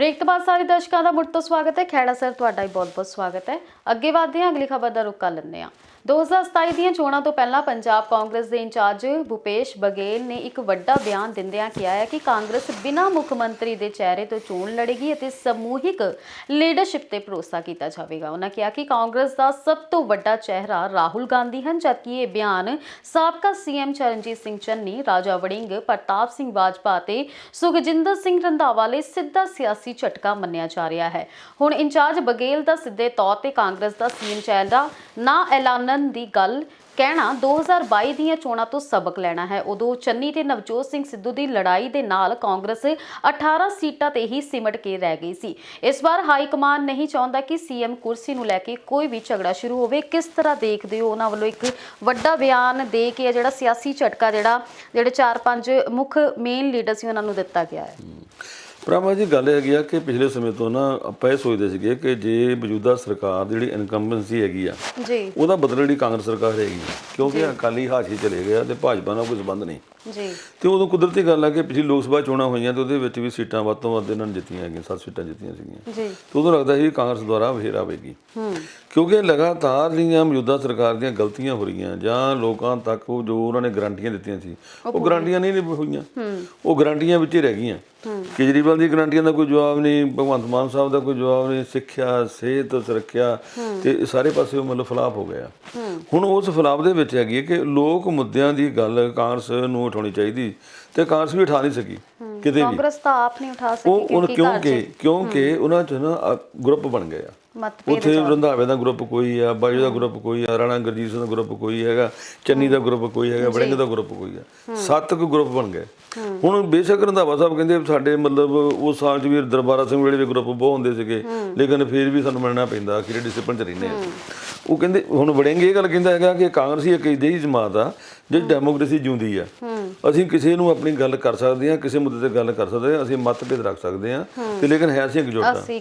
Break ਤੋਂ ਬਾਅਦ ਸਾਰੇ ਦਰਸ਼ਕਾਂ ਦਾ ਮੁੜ ਤੋਂ ਸਵਾਗਤ ਹੈ। ਖੈੜਾ ਸਰ ਤੁਹਾਡਾ ਹੀ ਬਹੁਤ-ਬਹੁਤ ਸਵਾਗਤ ਹੈ। ਅੱਗੇ ਵਧਦੇ ਹਾਂ, ਅਗਲੀ ਖਬਰ ਦਾ ਰੁਖ ਕਰ ਲੈਂਦੇ ਹਾਂ। 2027 ਦੀਆਂ ਚੋਣਾਂ ਤੋਂ ਪਹਿਲਾਂ ਪੰਜਾਬ ਕਾਂਗਰਸ ਦੇ ਇੰਚਾਰਜ ਭੁਪੇਸ਼ ਬਗੇਲ ਨੇ ਇੱਕ ਵੱਡਾ ਬਿਆਨ ਦਿੰਦਿਆਂ ਕਿਹਾ ਹੈ ਕਿ ਕਾਂਗਰਸ ਬਿਨਾਂ ਮੁੱਖ ਮੰਤਰੀ ਦੇ ਚਿਹਰੇ ਤੋਂ ਚੋਣ ਲੜੇਗੀ ਅਤੇ ਸਮੂਹਿਕ ਲੀਡਰਸ਼ਿਪ ਤੇ ਭਰੋਸਾ ਕੀਤਾ ਜਾਵੇਗਾ। ਉਹਨਾਂ ਕਿਹਾ ਕਿ ਕਾਂਗਰਸ ਦਾ ਸਭ ਤੋਂ ਵੱਡਾ ਚਿਹਰਾ ਰਾਹੁਲ ਗਾਂਧੀ ਹਨ, ਜਦਕਿ ਇਹ ਬਿਆਨ ਸਾਬਕਾ ਸੀਐਮ ਚਰਨਜੀਤ ਸਿੰਘ ਚੰਨੀ, ਰਾਜਾ ਵੜਿੰਗ, ਪ੍ਰਤਾਪ ਸਿੰਘ ਬਾਜਪਾ ਅਤੇ ਸੁਖਜਿੰਦਰ ਸਿੰਘ ਰੰਧਾਵਾ ਲਈ ਸਿੱਧਾ ਸਿਆਸੀ ਝਟਕਾ ਮੰਨਿਆ ਜਾ ਰਿਹਾ ਹੈ। ਹੁਣ ਇੰਚਾਰਜ ਬਗੇਲ ਦਾ ਸਿੱਧੇ ਤੌਰ ਤੇ ਕਾਂਗਰਸ ਦਾ ਸੀਐਮ ਚਿਹਰਾ ਨਾ ਐਲਾਨ ਐਲਾਨਣ ਦੀ ਗੱਲ, ਕਹਿਣਾ 2022 ਦੀਆਂ ਚੋਣਾਂ ਤੋਂ ਸਬਕ ਲੈਣਾ ਹੈ। ਉਦੋਂ ਚੰਨੀ ਤੇ ਨਵਜੋਤ ਸਿੰਘ ਸਿੱਧੂ ਦੀ ਲੜਾਈ ਦੇ ਨਾਲ ਕਾਂਗਰਸ 18 ਸੀਟਾਂ ਤੇ ਹੀ ਸਿਮਟ ਕੇ ਰਹਿ ਗਈ ਸੀ। ਇਸ ਵਾਰ ਹਾਈ ਕਮਾਨ ਨਹੀਂ ਚਾਹੁੰਦਾ ਕਿ ਸੀਐਮ ਕੁਰਸੀ ਨੂੰ ਲੈ ਕੇ ਕੋਈ ਵੀ ਝਗੜਾ ਸ਼ੁਰੂ ਹੋਵੇ। ਕਿਸ ਤਰ੍ਹਾਂ ਦੇਖਦੇ ਹੋ ਉਹਨਾਂ ਵੱਲੋਂ ਇੱਕ ਵੱਡਾ ਬਿਆਨ ਦੇ ਕੇ ਇਹ ਜਿਹੜਾ ਸਿਆਸੀ ਝਟਕਾ ਜਿਹੜਾ, ਜਿਹੜੇ ਚਾਰ ਪੰਜ ਮੁੱਖ ਮੇਨ ਲੀਡਰ ਸੀ ਉਹਨਾਂ ਨੂੰ ਦਿੱਤਾ ਗਿਆ ਹੈ। ਭਰਾਵਾ ਜੀ ਗੱਲ ਹੈਗੀ ਆ ਕਿ ਪਿਛਲੇ ਸਮੇਂ ਤੋਂ ਨਾ ਆਪਾਂ ਇਹ ਸੋਚਦੇ ਸੀਗੇ ਕਿ ਜੇ ਮੌਜੂਦਾ ਸਰਕਾਰ ਦੀ ਜਿਹੜੀ ਇਨਕੰਬੈਂਸੀ ਹੈਗੀ ਆ ਜੀ। ਉਹਦਾ ਬਦਲ ਜਿਹੜੀ ਕਾਂਗਰਸ ਸਰਕਾਰ ਹੈਗੀ ਕਿਉਂਕਿ ਅਕਾਲੀ ਹਾਸ਼ੀ ਚਲੇ ਗਿਆ ਤੇ ਭਾਜਪਾ ਨਾਲ ਕੋਈ ਸੰਬੰਧ ਨਹੀਂ। ਜੀ। ਤੇ ਉਦੋਂ ਕੁਦਰਤੀ ਗੱਲ ਆ ਕਿ ਪਿਛਲੀ ਲੋਕ ਸਭਾ ਚੋਣਾਂ ਹੋਈਆਂ ਤੇ ਉਹਦੇ ਵਿੱਚ ਵੀ ਸੀਟਾਂ ਵੱਧ ਤੋਂ ਵੱਧ ਇਹਨਾਂ ਨੇ ਜਿੱਤੀਆਂ ਹੈਗੀਆਂ ਸੱਤ ਸੀਟਾਂ ਜਿੱਤੀਆਂ ਸੀਗੀਆਂ। ਜੀ। ਤੇ ਉਦੋਂ ਲੱਗਦਾ ਸੀ ਕਿ ਕਾਂਗਰਸ ਦੁਆਰਾ ਫੇਰ ਆਵੇਗੀ। ਹੂੰ। ਕਿਉਂਕਿ ਲਗਾਤਾਰ ਜਿਹੜੀਆਂ ਮੌਜੂਦਾ ਸਰਕਾਰ ਦੀਆਂ ਗਲਤੀਆਂ ਹੋ ਰਹੀਆਂ ਜਾਂ ਲੋਕਾਂ ਤੱਕ ਉਹ ਜੋ ਉਹਨਾਂ ਨੇ ਗਰੰਟੀਆਂ ਦਿੱਤੀਆਂ ਸੀ ਉਹ ਗਰੰਟੀਆਂ ਨਹੀਂ ਨਿਭ ਹੋਈਆਂ। ਉਹ ਗਰੰਟੀਆਂ ਵਿੱਚ ਹੀ ਰਹਿ ਗਈਆਂ। ਕੇਜਰੀਵਾਲ ਦੀ ਗਰੰਟੀਆਂ ਦਾ ਕੋਈ ਜਵਾਬ ਨਹੀਂ ਭਗਵੰਤ ਮਾਨ ਸਾਹਿਬ ਦਾ ਕੋਈ ਜਵਾਬ ਨਹੀਂ ਸਿੱਖਿਆ ਸਿਹਤ ਸੁਰੱਖਿਆ ਤੇ ਸਾਰੇ ਪਾਸੇ ਉਹ ਮਤਲਬ ਫਲਾਪ ਹੋ ਗਿਆ। ਹੁਣ ਉਸ ਫਲਾਪ ਦੇ ਵਿੱਚ ਹੈਗੀ ਹੈ ਕਿ ਲੋਕ ਮੁੱਦਿਆਂ ਦੀ ਗੱਲ ਕਾਂਗਰਸ ਨੂੰ ਉਠਾਉਣੀ ਚਾਹੀਦੀ। ਤੇ ਕਾਂਗਰਸ ਵੀ ਉਠਾ ਨਹੀਂ ਸਕੀ ਕਿਤੇ ਵੀ। ਕਾਂਗਰਸ ਤਾਂ ਆਪ ਨਹੀਂ ਉਠਾ ਸਕੀ ਉਹ ਉਹ ਕਿਉਂਕਿ ਕਿਉਂਕਿ ਕਿਉਂਕਿ ਉਹਨਾਂ ਚ ਨਾ ਗਰੁੱਪ ਬਣ ਗਏ ਆ। ਉੱਥੇ ਰੰਧਾਵੇ ਦਾ ਗਰੁੱਪ ਕੋਈ ਆ ਬਾਜੂ ਦਾ ਗਰੁੱਪ ਕੋਈ ਆ ਰਾਣਾ ਗੁਰਜੀਤ ਸਿੰਘ ਦਾ ਗਰੁੱਪ ਕੋਈ ਹੈਗਾ ਚੰਨੀ ਦਾ ਗਰੁੱਪ ਕੋਈ ਹੈਗਾ ਵੜਿੰਗ ਦਾ ਗਰੁੱਪ ਕੋਈ ਆ। ਸੱਤ ਕੁ ਗਰੁੱਪ ਬਣ ਗਏ। ਹੁਣ ਬੇਸ਼ੱਕ ਰੰਧਾਵਾ ਸਾਹਿਬ ਕਹਿੰਦੇ ਸਾਡੇ ਮਤਲਬ ਉਸ ਸਾਲ ਚ ਵੀ ਦਰਬਾਰਾ ਸਿੰਘ ਵੇਲੇ ਵੀ ਗਰੁੱਪ ਬਹੁਤ ਹੁੰਦੇ ਸੀਗੇ ਲੇਕਿਨ ਫਿਰ ਵੀ ਸਾਨੂੰ ਮੰਨਣਾ ਪੈਂਦਾ ਅਖੀਰੇ ਡਿਸਪਲਿਨ ਚ ਰਹਿੰਦੇ ਆ। ਉਹ ਕਹਿੰਦੇ ਹੁਣ ਵੜਿੰਗ ਇਹ ਗੱਲ ਕਹਿੰਦਾ ਹੈਗਾ ਕਿ ਕਾਂਗਰਸੀ ਇੱਕ ਅਜਿਹੀ ਜਮਾਤ ਆ ਜਿਹੜੀ ਡੈਮੋਕ੍ਰੇਸੀ ਜਿਉਂਦੀ ਆ ਅਸੀਂ ਕਿਸੇ ਨੂੰ ਆਪਣੀ ਗੱਲ ਕਰ ਸਕਦੇ ਹਾਂ ਕਿਸੇ ਮੁੱਦੇ ਤੇ ਗੱਲ ਕਰ ਸਕਦੇ ਹਾਂ ਅਸੀਂ ਮਤਭੇਦ ਰੱਖ ਸਕਦੇ ਹਾਂ ਤੇ ਲੇਕਿਨ ਹੈ ਅਸੀਂ ਇਕਜੁੱਟ ਆ। ਅਸੀਂ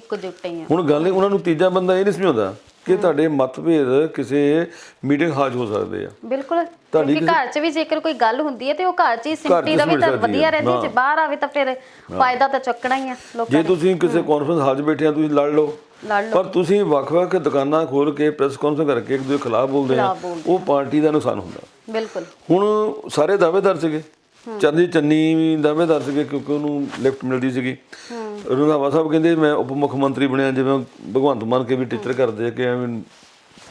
ਹੁਣ ਗੱਲ ਇਹ ਉਹਨਾਂ ਨੂੰ ਤੀਜਾ ਬੰਦਾ ਇਹ ਨਹੀਂ ਸਮਝਾਉਂਦਾ ਕਿ ਤੁਹਾਡੇ ਮਤਭੇਦ ਕਿਸੇ ਮੀਟਿੰਗ ਹਾਜ ਹੋ ਸਕਦੇ ਆ। ਬਿਲਕੁਲ ਕਿਉਂਕਿ ਘਰ 'ਚ ਵੀ ਜੇਕਰ ਕੋਈ ਗੱਲ ਹੁੰਦੀ ਹੈ ਤੇ ਉਹ ਘਰ 'ਚ ਹੀ ਸਿਮਟੀ ਰਵੇ ਸਿਮਟ ਤਾਂ ਵਧੀਆ। ਰਹਿੰਦੀ ਹੈ ਜੇ ਬਾਹਰ ਆਵੇ ਤਾਂ ਫਿਰ ਫਾਇਦਾ ਤਾਂ ਚੱਕਣਾ ਹੀ ਆ ਲੋਕਾਂ ਜੇ ਤੁਸੀਂ ਕਿਸੇ ਕਾਨਫਰੰਸ ਹਾਲ 'ਚ ਬੈਠੇ ਆ ਤੁਸੀਂ ਲੜ ਲਓ। ਲੜ ਲਓ ਪਰ ਤੁਸੀਂ ਵੱਖ-ਵੱਖ ਦੁਕਾਨਾਂ ਖੋਲ ਕੇ ਪ੍ਰੈਸ ਕਾਨਫਰੰਸ ਕਰਕੇ ਇੱਕ ਦੂਜੇ ਖਿਲਾਫ ਬੋਲਦੇ ਆ ਖਿਲਾਫ਼ ਬੋਲਦੇ ਉਹ ਪਾਰਟੀ ਦਾ ਨੁਕਸਾਨ ਹੁੰਦਾ। ਬਿਲਕੁਲ। ਹੁਣ ਸਾਰੇ ਦਾਅਵੇਦਾਰ ਸੀਗੇ। ਚੰਦੀ ਚੰਨੀ ਵੀ ਦਾਅਵੇਦਾਰ ਸੀਗੇ ਕਿਉਂਕਿ ਉਹਨੂੰ ਲਿਫਟ ਮਿਲਦੀ ਸੀਗੀ। ਰੰਧਾਵਾ ਸਾਹਿਬ ਕਹਿੰਦੇ ਮੈਂ ਉਪ ਮੁੱਖ ਮੰਤਰੀ ਬਣਿਆ ਜਿਵੇਂ ਭਗਵੰਤ ਮਾਨ ਕੇ ਵੀ ਟੀਚਰ ਕਰਦੇ ਆ ਕਿ ਐਵੇਂ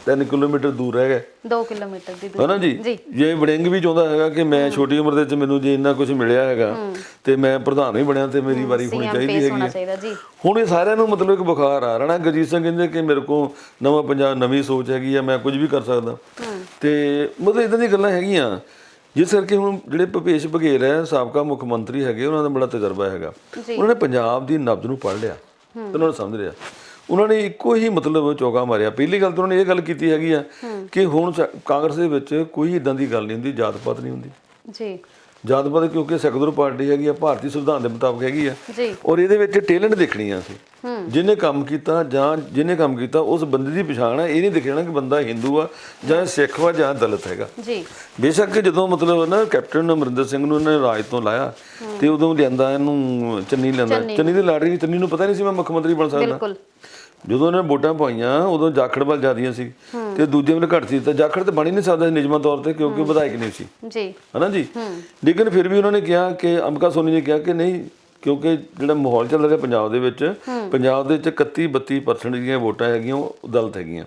3 ਕਿਲੋਮੀਟਰ ਦੂਰ ਰਹਿ ਗਏ। 2 ਕਿਲੋਮੀਟਰ ਦੀ ਦੂਰੀ। ਹਨਾ ਜੀ? ਜੀ। ਵੜਿੰਗ ਵੀ ਚਾਹੁੰਦਾ ਹੈਗਾ ਕਿ ਮੈਂ ਛੋਟੀ ਉਮਰ ਦੇ ਵਿੱਚ ਮੈਨੂੰ ਜੇ ਇੰਨਾ ਕੁਝ ਮਿਲਿਆ ਹੈਗਾ ਤੇ ਮੈਂ ਪ੍ਰਧਾਨ ਹੀ ਬਣਿਆ ਤੇ ਮੇਰੀ ਵਾਰੀ ਹੋਣੀ ਚਾਹੀਦੀ ਹੈਗੀ ਹੋਣਾ ਹੈ ਇਹ ਸਾਰਿਆਂ ਨੂੰ ਮਤਲਬ ਇੱਕ ਬੁਖਾਰ ਆ ਰਣਾ ਗਜੀਤ ਸਿੰਘ ਕਹਿੰਦੇ ਕਿ ਮੇਰੇ ਕੋ ਨਵਾਂ ਪੰਜਾਬ ਨਵੀਂ ਸੋਚ ਹੈਗੀ ਆ ਮੈਂ ਕੁਝ ਵੀ ਕਰ ਸਕਦਾ। ਤੇ ਮਤਲਬ ਇਦਾਂ ਦੀਆਂ ਗੱਲਾਂ ਹੈਗੀਆਂ। ਜਿਸ ਕਰਕੇ ਹੁਣ ਜਿਹੜੇ ਭੁਪੇਸ਼ ਬਘੇਲ ਹੈ ਸਾਬਕਾ ਮੁੱਖ ਮੰਤਰੀ ਹੈਗੇ ਉਹਨਾਂ ਦਾ ਬੜਾ ਤਜਰਬਾ ਹੈਗਾ। ਉਹਨਾਂ ਨੇ ਪੰਜਾਬ ਦੀ ਨਬਜ਼ ਨੂੰ ਪੜ੍ਹ ਲਿਆ ਤੇ ਉਹਨਾਂ ਨੂੰ ਸਮਝ ਲਿਆ। ਉਹਨਾਂ ਨੇ ਇੱਕੋ ਹੀ ਮਤਲਬ ਚੌਕਾ ਮਾਰਿਆ। ਪਹਿਲੀ ਗੱਲ ਤਾਂ ਉਹਨਾਂ ਨੇ ਇਹ ਗੱਲ ਕੀਤੀ ਹੈਗੀ ਆ ਕਿ ਹੁਣ ਕਾਂਗਰਸ ਦੇ ਵਿੱਚ ਕੋਈ ਇਦਾਂ ਦੀ ਗੱਲ ਨਹੀਂ ਹੁੰਦੀ ਜਾਤ ਪਾਤ ਨਹੀਂ ਹੁੰਦੀ। ਜੀ। ਜਾਤ ਪਾਤ ਕਿਉਂਕਿ ਸੈਕੂਲਰ ਪਾਰਟੀ ਹੈਗੀ ਆ ਭਾਰਤੀ ਸੰਵਿਧਾਨ ਦੇ ਮੁਤਾਬਕ ਹੈਗੀ ਆ। ਜੀ। ਔਰ ਇਹਦੇ ਵਿੱਚ ਟੈਲੈਂਟ ਦੇਖਣੀ ਆ ਅਸੀਂ ਜਿਹਨੇ ਕੰਮ ਕੀਤਾ ਜਾਂ ਜਿਹਨੇ ਕੰਮ ਕੀਤਾ ਉਸ ਬੰਦੇ ਦੀ ਪਛਾਣ ਆ। ਇਹ ਨਹੀਂ ਦਿਖਣਾ ਕਿ ਬੰਦਾ ਹਿੰਦੂ ਆ ਜਾਂ ਸਿੱਖ ਵਾ ਜਾਂ ਦਲਿਤ ਹੈਗਾ। ਜੀ। ਬੇਸ਼ੱਕ ਜਦੋਂ ਮਤਲਬ ਨਾ ਕੈਪਟਨ ਅਮਰਿੰਦਰ ਸਿੰਘ ਨੂੰ ਇਹਨੇ ਰਾਜ ਤੋਂ ਲਾਇਆ ਤੇ ਉਦੋਂ ਲਿਆਂਦਾ ਇਹਨੂੰ ਚੰਨੀ ਲਿਆਂਦਾ। ਚੰਨੀ। ਦੀ ਲਾਟਰੀ ਚੰਨੀ ਨੂੰ ਪਤਾ ਨਹੀਂ ਸੀ ਮੈਂ ਮੁੱਖ ਮੰਤਰੀ ਬਣ ਸਕਦਾ। ਬਿਲਕੁਲ। ਜਦੋਂ ਉਹਨਾਂ ਨੇ ਵੋਟਾਂ ਪਾਈਆਂ ਉਦੋਂ ਜਾਖੜ ਵੱਲ ਜਾਂਦੀਆਂ ਸੀ। ਤੇ ਦੂਜੇ ਵੱਲ ਘੱਟ ਸੀ ਤਾਂ ਜਾਖੜ ਤੇ ਬਣ ਹੀ ਨਹੀਂ ਸਕਦਾ ਸੀ ਨਿਯਮਾਂ ਤੌਰ ਤੇ ਕਿਉਂਕਿ ਵਿਧਾਇਕ ਨਹੀਂ ਸੀ। ਜੀ। ਹਨਾ ਜੀ? ਲੇਕਿਨ ਫਿਰ ਵੀ ਉਹਨਾਂ ਨੇ ਕਿਹਾ ਕਿ ਅੰਬਕਾ ਸੋਨੀ ਨੇ ਕਿਹਾ ਕਿ ਨਹੀਂ ਕਿਉਂਕਿ ਜਿਹੜਾ ਮਾਹੌਲ ਚੱਲ ਰਿਹਾ ਪੰਜਾਬ ਦੇ ਵਿੱਚ ਪੰਜਾਬ ਦੇ ਵਿੱਚ 31 32% ਜਿਹੜੀਆਂ ਵੋਟਾਂ ਹੈਗੀਆਂ ਉਹ ਦਲਤ ਹੈਗੀਆਂ।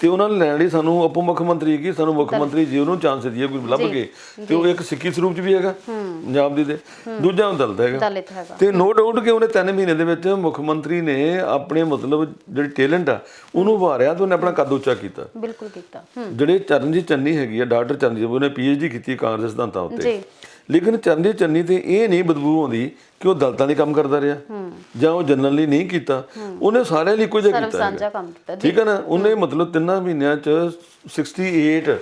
ਤੇ ਉਹਨਾਂ ਨੇ ਲੈਣ ਲਈ ਸਾਨੂੰ ਉਪ ਮੁੱਖ ਮੰਤਰੀ ਕੀ ਸਾਨੂੰ ਮੁੱਖ ਮੰਤਰੀ ਜੀ ਉਹਨੂੰ ਚਾਂਸ ਦਈਏ ਕੋਈ ਲੱਭ ਕੇ ਤੇ ਉਹ ਇੱਕ ਸਿੱਖੀ ਸਰੂਪ ਚ ਵੀ ਹੈਗਾ ਪੰਜਾਬ ਦੀ ਦੇ ਦੂਜਾ ਉਹ ਦਲਤ ਹੈਗਾ। ਤੇ ਨੋ ਡਾਊਟ ਕਿ ਉਹਨੇ 3 ਮਹੀਨੇ ਦੇ ਵਿੱਚ ਮੁੱਖ ਮੰਤਰੀ ਨੇ ਆਪਣੇ ਮਤਲਬ ਜਿਹੜੀ ਟੈਲੈਂਟ ਆ ਉਹਨੂੰ ਵਾਰਿਆ ਤੇ ਉਹਨੇ ਆਪਣਾ ਕੱਦ ਉੱਚਾ ਕੀਤਾ। ਬਿਲਕੁਲ ਕੀਤਾ। ਜਿਹੜੇ ਚਰਨਜੀਤ ਚੰਨੀ ਹੈਗੀ ਆ ਡਾਕਟਰ ਚਰਨਜੀਤ ਉਹਨੇ ਪੀਐਚਡੀ ਕੀਤੀ ਕਾਂਗਰਸ ਦੇ ਸਿਧਾਂਤਾਂ ਉੱਤੇ। ਜੀ। ਲੇਕਿਨ ਚਰਨਜੀਤ ਚੰਨੀ ਤੇ ਇਹ ਨਹੀਂ ਬਦਬੂ ਆਉਂਦੀ ਕਿ ਉਹ ਦਲਤਾਂ ਲਈ ਕੰਮ ਕਰਦਾ ਰਿਹਾ ਜਾਂ ਉਹ ਜਨਰਲ ਲਈ ਨਹੀਂ ਕੀਤਾ ਉਹਨੇ ਸਾਰਿਆਂ ਲਈ ਕੁਝ ਕੀਤਾ। ਸਾਂਝਾ ਕੰਮ ਕੀਤਾ ਠੀਕ ਹੈ ਨਾ? ਉਹਨੇ ਮਤਲਬ ਤਿੰਨਾਂ ਮਹੀਨਿਆਂ ਚ 68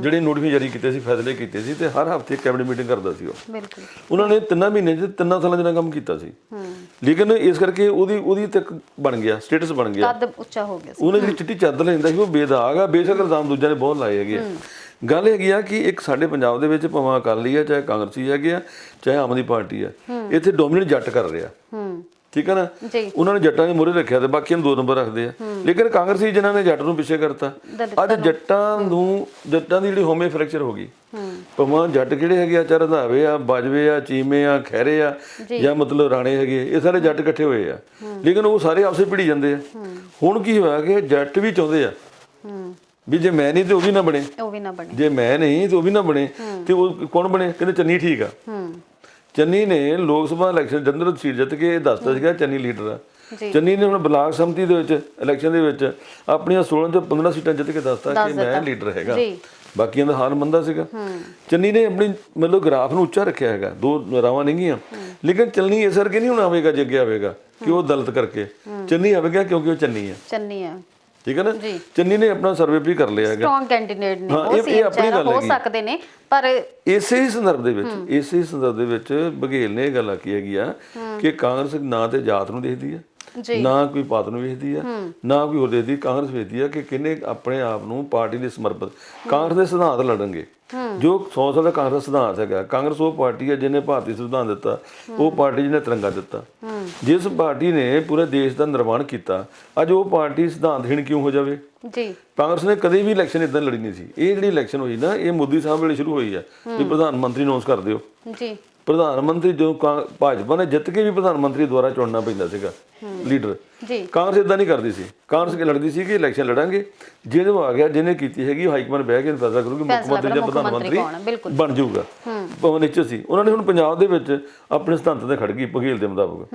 ਜਿਹੜੇ ਨੋਟੀਫਿਕੇਸ਼ਨ ਜਾਰੀ ਕੀਤੇ ਸੀ ਫੈਸਲੇ ਕੀਤੇ ਸੀ ਤੇ ਹਰ ਹਫ਼ਤੇ ਕੈਬਨਿਟ ਮੀਟਿੰਗ ਕਰਦਾ ਸੀ ਉਹ। ਬਿਲਕੁਲ। ਉਹਨਾਂ ਨੇ ਤਿੰਨਾਂ ਮਹੀਨਿਆਂ ਚ ਤਿੰਨਾਂ ਸਾਲਾਂ ਦਾ ਕੰਮ ਕੀਤਾ ਸੀ। ਲੇਕਿਨ ਇਸ ਕਰਕੇ ਉਹਦੀ ਉਹਦੀ ਤੱਕ ਬਣ ਗਿਆ ਸਟੇਟਸ ਬਣ ਗਿਆ। ਕੱਦ ਉੱਚਾ ਹੋ ਗਿਆ ਸੀ। ਉਹਨੇ ਜਿਹੜੀ ਚਿੱਟੀ ਚਾਦਰ ਲੈਂਦਾ ਸੀ ਉਹ ਬੇਦਾਗ ਆ ਬੇਸ਼ੱਕ ਇਲਜ਼ਾਮ ਦੂਜਿਆਂ ਨੇ ਬਹੁਤ ਲਾਏ ਹੈਗੇ ਗੱਲ ਹੈਗੀ ਆ ਕਿ ਇੱਕ ਸਾਡੇ ਪੰਜਾਬ ਦੇ ਵਿੱਚ ਭਾਵੇਂ ਅਕਾਲੀ ਆ ਚਾਹੇ ਕਾਂਗਰਸੀ ਹੈਗੇ ਆ ਚਾਹੇ ਆਮ ਆਦਮੀ ਪਾਰਟੀ ਆ ਇੱਥੇ ਡੋਮੀਨੇਟ ਜੱਟ ਕਰ ਰਿਹਾ ਹੂੰ। ਠੀਕ ਹੈ ਨਾ? ਉਹਨਾਂ ਨੇ ਜੱਟਾਂ ਦੇ ਮੂਹਰੇ ਰੱਖਿਆ ਤੇ ਬਾਕੀਆਂ ਨੂੰ ਦੋ ਨੰਬਰ ਰੱਖਦੇ ਆ। ਲੇਕਿਨ ਕਾਂਗਰਸੀ ਜਿਨ੍ਹਾਂ ਨੇ ਜੱਟ ਨੂੰ ਪਿੱਛੇ ਕਰਤਾ ਅੱਜ ਜੱਟਾਂ ਨੂੰ ਜੱਟਾਂ ਦੀ ਜਿਹੜੀ ਹੋਮੇ ਫ੍ਰੈਕਚਰ ਹੋ ਗਈ। ਭਾਵੇਂ ਜੱਟ ਕਿਹੜੇ ਹੈਗੇ ਆ ਚਾਰ ਰੰਧਾਵੇ ਆ ਬਾਜਵੇ ਆ ਚੀਮੇ ਆ ਖਹਿਰੇ ਆ ਜਾਂ। ਮਤਲਬ ਰਾਣੇ ਹੈਗੇ ਇਹ ਸਾਰੇ ਜੱਟ ਇਕੱਠੇ ਹੋਏ ਆ। ਲੇਕਿਨ ਉਹ ਸਾਰੇ ਆਪਸੇ ਭਿੜੀ ਜਾਂਦੇ ਆ। ਹੁਣ ਕੀ ਹੋਇਆ ਕਿ ਜੱਟ ਵੀ ਚਾਹੁੰਦੇ ਆ। ਹੂੰ। ਵੀ ਜੇ ਮੈਂ ਨਹੀਂ ਤੇ ਉਹ ਵੀ ਨਾ ਬਣੇ। ਉਹ ਵੀ ਨਾ ਬਣੇ। ਜੇ ਮੈਂ ਨਹੀਂ ਤੇ ਉਹ ਵੀ ਨਾ ਬਣੇ ਤੇ ਉਹ ਕੌਣ ਬਣੇ? ਕਹਿੰਦੇ ਚੰਨੀ ਠੀਕ ਆ। ਹੂੰ। ਚੰਨੀ ਨੇ ਲੋਕ ਸਭਾ ਇਲੈਕਸ਼ਨ ਜੰਦਰ ਸੀਟ ਜਿੱਤ ਕੇ ਇਹ ਦੱਸਦਾ ਸੀਗਾ ਚੰਨੀ ਲੀਡਰ ਆ। ਚੰਨੀ ਨੇ ਹੁਣ ਬਲਾਕ ਸੰਮਤੀ ਦੇ ਵਿੱਚ ਇਲੈਕਸ਼ਨ ਦੇ ਵਿੱਚ ਆਪਣੀਆਂ 16 ਤੋਂ 15 ਸੀਟਾਂ ਜਿੱਤ ਕੇ ਦੱਸਤਾ ਕਿ ਮੈਂ ਲੀਡਰ ਹੈਗਾ। ਜੀ। ਬਾਕੀਆਂ ਦਾ ਹਾਲ ਮੰਦਾ ਸੀਗਾ। ਚੰਨੀ ਨੇ ਆਪਣੀ ਮਤਲਬ ਗ੍ਰਾਫ ਨੂੰ ਉੱਚਾ ਰੱਖਿਆ ਹੈਗਾ। ਦੋ ਰਾਵਾਂ ਨਹੀਂ ਗੀਆਂ ਲੇਕਿਨ ਚੰਨੀ ਇਸ ਕਰਕੇ ਨਹੀਂ ਹੁਣ ਆਵੇਗਾ ਜੇ ਅੱਗੇ ਆਵੇਗਾ ਕਿ ਉਹ ਦਲਿਤ ਕਰਕੇ। ਚੰਨੀ ਆਵੇਗਾ ਕਿਉਂਕਿ ਉਹ ਚੰਨੀ ਹੈ ਚੰਨੀ ਹੈ ਠੀਕ ਹੈ ਨਾ। ਚੰਨੀ ਨੇ ਆਪਣਾ ਸਰਵੇ ਵੀ ਕਰ ਲਿਆ ਹੈਗਾ। ਸਟਰੋਂਗ ਕੈਂਡੀਡੇਟ ਨੇ। ਉਹ ਸੀਐਮ ਆਪਣੀ ਚਿਹਰਾ ਗੱਲ ਹੋ। ਸਕਦੇ ਨੇ ਪਰ ਇਸੇ ਹੀ ਸੰਦਰਭ ਦੇ ਵਿੱਚ ਇਸੇ ਹੀ ਸੰਦਰਭ ਦੇ ਵਿੱਚ ਬਘੇਲ ਨੇ ਇਹ ਗੱਲ ਆਖੀ ਹੈਗੀ ਆ ਕਿ ਕਾਂਗਰਸ ਨਾ ਤੇ ਜਾਤ ਨੂੰ ਦੇਖਦੀ ਆ ਨਾ ਕੋਈ ਪਾਤ ਨੂੰ ਵੇਖਦੀ ਆ ਨਾ ਕੋਈ ਹੋਰ ਦੇਖਦੀ ਕਾਂਗਰਸ ਵੇਖਦੀ ਆ ਕਿ ਕਿੰਨੇ ਆਪਣੇ ਆਪ ਨੂੰ ਪਾਰਟੀ ਲਈ ਸਮਰਪਿਤ ਕਾਂਗਰਸ ਦੇ ਸਿਧਾਂਤ ਲੜਨਗੇ। ਜੋ 100 ਸਾਲ ਦਾ ਕਾਂਗਰਸ ਸਿਧਾਂਤ ਹੈਗਾ ਕਾਂਗਰਸ ਉਹ ਪਾਰਟੀ ਹੈ ਜਿਹਨੇ ਭਾਰਤੀ ਸੰਵਿਧਾਨ ਦਿੱਤਾ ਉਹ ਪਾਰਟੀ ਜਿਹਨੇ ਤਿਰੰਗਾ ਦਿੱਤਾ। ਜਿਸ ਪਾਰਟੀ ਨੇ ਪੂਰੇ ਦੇਸ਼ ਦਾ ਨਿਰਮਾਣ ਕੀਤਾ ਅੱਜ ਉਹ ਪਾਰਟੀ ਸਿਧਾਂਤਹੀਣ ਕਿਉਂ ਹੋ ਜਾਵੇ? ਜੀ। ਕਾਂਗਰਸ ਨੇ ਕਦੇ ਵੀ ਇਲੈਕਸ਼ਨ ਇਦਾਂ ਲੜੀ ਨਹੀਂ ਸੀ। ਇਹ ਜਿਹੜੀ ਇਲੈਕਸ਼ਨ ਹੋਈ ਨਾ ਇਹ ਮੋਦੀ ਸਾਹਿਬ ਵੇਲੇ ਸ਼ੁਰੂ ਹੋਈ ਆ ਵੀ ਪ੍ਰਧਾਨ ਮੰਤਰੀ ਅਨਾਉਂਸ ਕਰ ਦਿਓ। ਜੀ। ਪ੍ਰਧਾਨ ਮੰਤਰੀ ਜੋ ਕਾਂ- ਭਾਜਪਾ ਨੇ ਜਿੱਤ ਕੇ ਵੀ ਪ੍ਰਧਾਨ ਮੰਤਰੀ ਦੁਆਰਾ ਚੁਣਨਾ ਪੈਂਦਾ ਸੀਗਾ ਲੀਡਰ। ਜੀ। ਕਾਂਗਰਸ ਇਦਾਂ ਨਹੀਂ ਕਰਦੀ ਸੀ। ਕਾਂਗਰਸ ਕਿ ਲੜਦੀ ਸੀ ਕਿ ਇਲੈਕਸ਼ਨ ਲੜਾਂਗੇ। ਜਿਹਦੇ ਆ ਗਿਆ ਜਿਹਨੇ ਕੀਤੀ ਹੈਗੀ ਉਹ ਹਾਈਕਮਾਨ ਬਹਿ ਕੇ ਫੈਸਲਾ ਕਰੂਗੀ ਮੁੱਖ ਮੰਤਰੀ ਜਾਂ ਪ੍ਰਧਾਨ ਮੰਤਰੀ ਮੰਤਰੀ ਕੌਣ ਹੈ, ਬਿਲਕੁਲ। ਬਣ ਜਾਊਗਾ। ਭਵਨ ਨਿਸ਼ਚਿਤ ਸੀ। ਉਹਨਾਂ ਨੇ ਹੁਣ ਪੰਜਾਬ ਦੇ ਵਿੱਚ ਆਪਣੇ ਸਿਧਾਂਤਾਂ ਤੇ ਖੜ ਗਈ ਭਗੇਲ ਦੇ ਮੁਤਾਬਕ।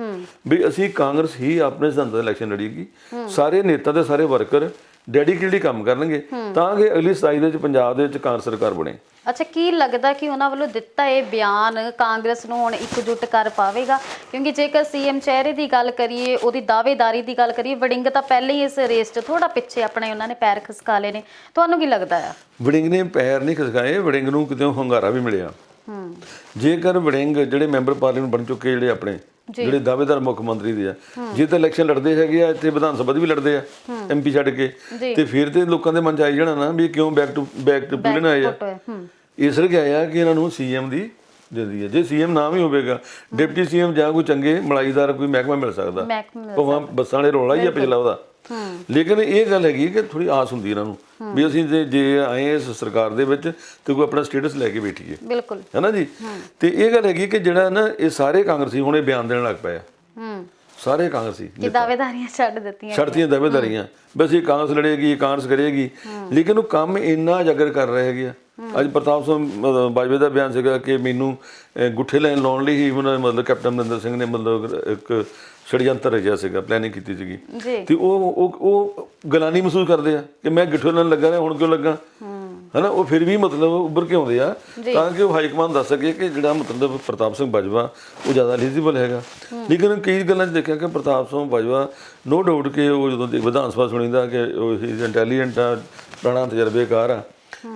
ਵੀ ਅਸੀਂ ਕਾਂਗਰਸ ਹੀ ਆਪਣੇ ਸਿਧਾਂਤਾਂ ਦੇ ਇਲੈਕਸ਼ਨ ਲੜੀਗੀ ਸਾਰੇ ਨੇਤਾ ਤੇ ਸਾਰੇ ਵਰਕਰ ਡੈਡੀਕੇਟਲੀ ਕੰਮ ਕਰਨਗੇ। ਤਾਂ ਕਿ ਅਗਲੀ 27 ਦੇ ਵਿੱਚ ਪੰਜਾਬ ਦੇ ਵਿੱਚ ਕਾਂਗਰਸ ਸਰਕਾਰ ਬਣੇ। ਅੱਛਾ ਕੀ ਲੱਗਦਾ ਕਿ ਉਹਨਾਂ ਵੱਲੋਂ ਦਿੱਤਾ ਇਹ ਬਿਆਨ ਕਾਂਗਰਸ ਨੂੰ ਹੁਣ ਇਕਜੁੱਟ ਕਰ ਪਾਵੇਗਾ? ਕਿਉਂਕਿ ਜੇਕਰ ਸੀਐਮ ਚਿਹਰੇ ਦੀ ਗੱਲ ਕਰੀਏ ਉਹਦੀ ਦਾਅਵੇਦਾਰੀ ਦੀ ਗੱਲ ਕਰੀਏ ਵੜਿੰਗ ਤਾਂ ਪਹਿਲੇ ਹੀ ਇਸ ਰੇਸ 'ਚ ਥੋੜਾ ਪਿੱਛੇ ਆਪਣੇ ਉਹਨਾਂ ਨੇ ਪੈਰ ਖਸਕਾ ਲਏ ਨੇ। ਤੁਹਾਨੂੰ ਕੀ ਲੱਗਦਾ ਆ? ਵੜਿੰਗ ਨੇ ਪੈਰ ਨਹੀਂ ਖਸਕਾਏ ਵੜਿੰਗ ਨੂੰ ਕਿਤੇ ਹੰਗਾਰਾ ਵੀ ਮਿਲਿਆ। ਹੂੰ। ਜੇਕਰ ਵੜਿੰਗ ਜਿਹੜੇ ਮੈਂਬਰ ਪਾਰਲੀਮੈਂਟ ਬਣ ਚੁੱਕੇ ਜਿਹੜੇ ਆਪਣੇ ਜਿਹੜੇ ਦਾਅਵੇਦਾਰ ਮੁੱਖ ਮੰਤਰੀ ਦੇ ਆ ਜੇ ਤਾਂ ਇਲੈਕਸ਼ਨ ਲੜਦੇ ਹੈਗੇ ਆ ਇੱਥੇ ਵਿਧਾਨ ਸਭਾ ਦੀ ਵੀ ਲੜਦੇ ਆ ਐਮਪੀ ਛੱਡ ਕੇ। ਤੇ ਫਿਰ ਤੇ ਲੋਕਾਂ ਦੇ ਮਨ ਚ ਆਈ ਜਾਣਾ ਨਾ ਵੀ ਕਿਉਂ ਬੈਕ ਟੂ ਬੈਕ ਟੂ ਪੀਲਨ ਆਏ ਆ। ਇਸ ਕਰਕੇ ਆਇਆ ਕਿ ਇਹਨਾਂ ਨੂੰ ਸੀਐਮ ਦੀ ਦਿੰਦੀ ਹੈ ਜੇ ਸੀਐਮ ਨਾ ਵੀ ਹੋਵੇਗਾ ਡਿਪਟੀ ਸੀਐਮ ਜਾਂ ਕੋਈ ਚੰਗੇ ਮਲਾਈਦਾਰ ਕੋਈ ਮਹਿਕਮਾ ਮਿਲ ਸਕਦਾ। ਭਾਵੇਂ ਬੱਸਾਂ ਵਾਲੇ ਰੋਲਾ ਹੀ ਆ ਪਿਛਲਾ ਉਹਦਾ। ਲੇਕਿਨ ਇਹ ਗੱਲ ਹੈਗੀ ਕਿ ਥੋੜੀ ਆਸ ਹੁੰਦੀ ਇਹਨਾਂ ਨੂੰ ਵੀ ਅਸੀਂ ਜੇ ਜੇ ਆਏ ਇਸ ਸਰਕਾਰ ਦੇ ਵਿੱਚ ਤੇ ਕੋਈ ਆਪਣਾ ਸਟੇਟਸ ਲੈ ਕੇ ਬੈਠੀਏ। ਬਿਲਕੁਲ। ਹੈਨਾ ਜੀ? ਤੇ ਇਹ ਗੱਲ ਹੈਗੀ ਕਿ ਜਿਹੜਾ ਨਾ ਇਹ ਸਾਰੇ ਕਾਂਗਰਸੀ ਹੁਣ ਇਹ ਬਿਆਨ ਦੇਣ ਲੱਗ ਪਏ ਆ। ਹੂੰ। ਸਾਰੇ ਕਾਂਗਰਸੀ ਕਿ ਦਾਅਵੇਦਾਰੀਆਂ ਛੱਡ ਦਿੱਤੀਆਂ ਛੜਤੀਆਂ ਦਾਅਵੇਦਾਰੀਆਂ ਬਸ ਇਹ ਕਾਂਗਰਸ ਲੜੇਗੀ ਕਾਂਗਰਸ ਕਰੇਗੀ। ਲੇਕਿਨ ਉਹ ਕੰਮ ਇੰਨਾ ਜਗਰ ਕਰ ਰਹੇ ਹੈਗੇ ਆ। ਅੱਜ ਪ੍ਰਤਾਪ ਸਿੰਘ ਬਾਜਵੇ ਦਾ ਬਿਆਨ ਸੀਗਾ ਕਿ ਮੈਨੂੰ ਗੁੱਠੇ ਲੈਣ ਲਾਉਣ ਲਈ ਹੀ ਉਹਨਾਂ ਨੇ ਮਤਲਬ ਕੈਪਟਨ ਅਮਰਿੰਦਰ ਸਿੰਘ ਨੇ ਮਤਲਬ ਇੱਕ ષਡਯੰਤਰ ਰਚਿਆ ਸੀਗਾ ਪਲੈਨਿੰਗ ਕੀਤੀ ਸੀਗੀ। ਤੇ ਉਹ ਉਹ ਉਹ ਗਲਾਨੀ ਮਹਿਸੂਸ ਕਰਦੇ ਆ ਕਿ ਮੈਂ ਗਿੱਠੋ ਲੈਣ ਲੱਗਾ ਰਿਹਾ ਹੁਣ ਕਿਉਂ ਲੱਗਾ? ਹਨਾ ਉਹ ਫਿਰ ਵੀ ਮਤਲਬ ਉੱਭਰ ਕੇ ਆਉਂਦੇ ਆ। ਤਾਂ ਕਿ ਉਹ ਹਾਈ ਕਮਾਂਡ ਦੱਸ ਸਕੇ ਕਿ ਜਿਹੜਾ ਮਤਲਬ ਪ੍ਰਤਾਪ ਸਿੰਘ ਬਾਜਵਾ ਉਹ ਜ਼ਿਆਦਾ ਐਲੀਜੀਬਲ ਹੈਗਾ। ਲੇਕਿਨ ਕਈ ਗੱਲਾਂ 'ਚ ਦੇਖਿਆ ਕਿ ਪ੍ਰਤਾਪ ਸਿੰਘ ਬਾਜਵਾ ਨੋ ਡਾਊਟ ਕਿ ਉਹ ਜਦੋਂ ਦੇ ਵਿਧਾਨ ਸਭਾ ਸੁਣੀਦਾ ਕਿ ਉਹ ਇੰਟੈਲੀਜੈਂਟ ਆ ਪੁਰਾਣਾ ਤਜਰਬੇਕਾਰ ਆ।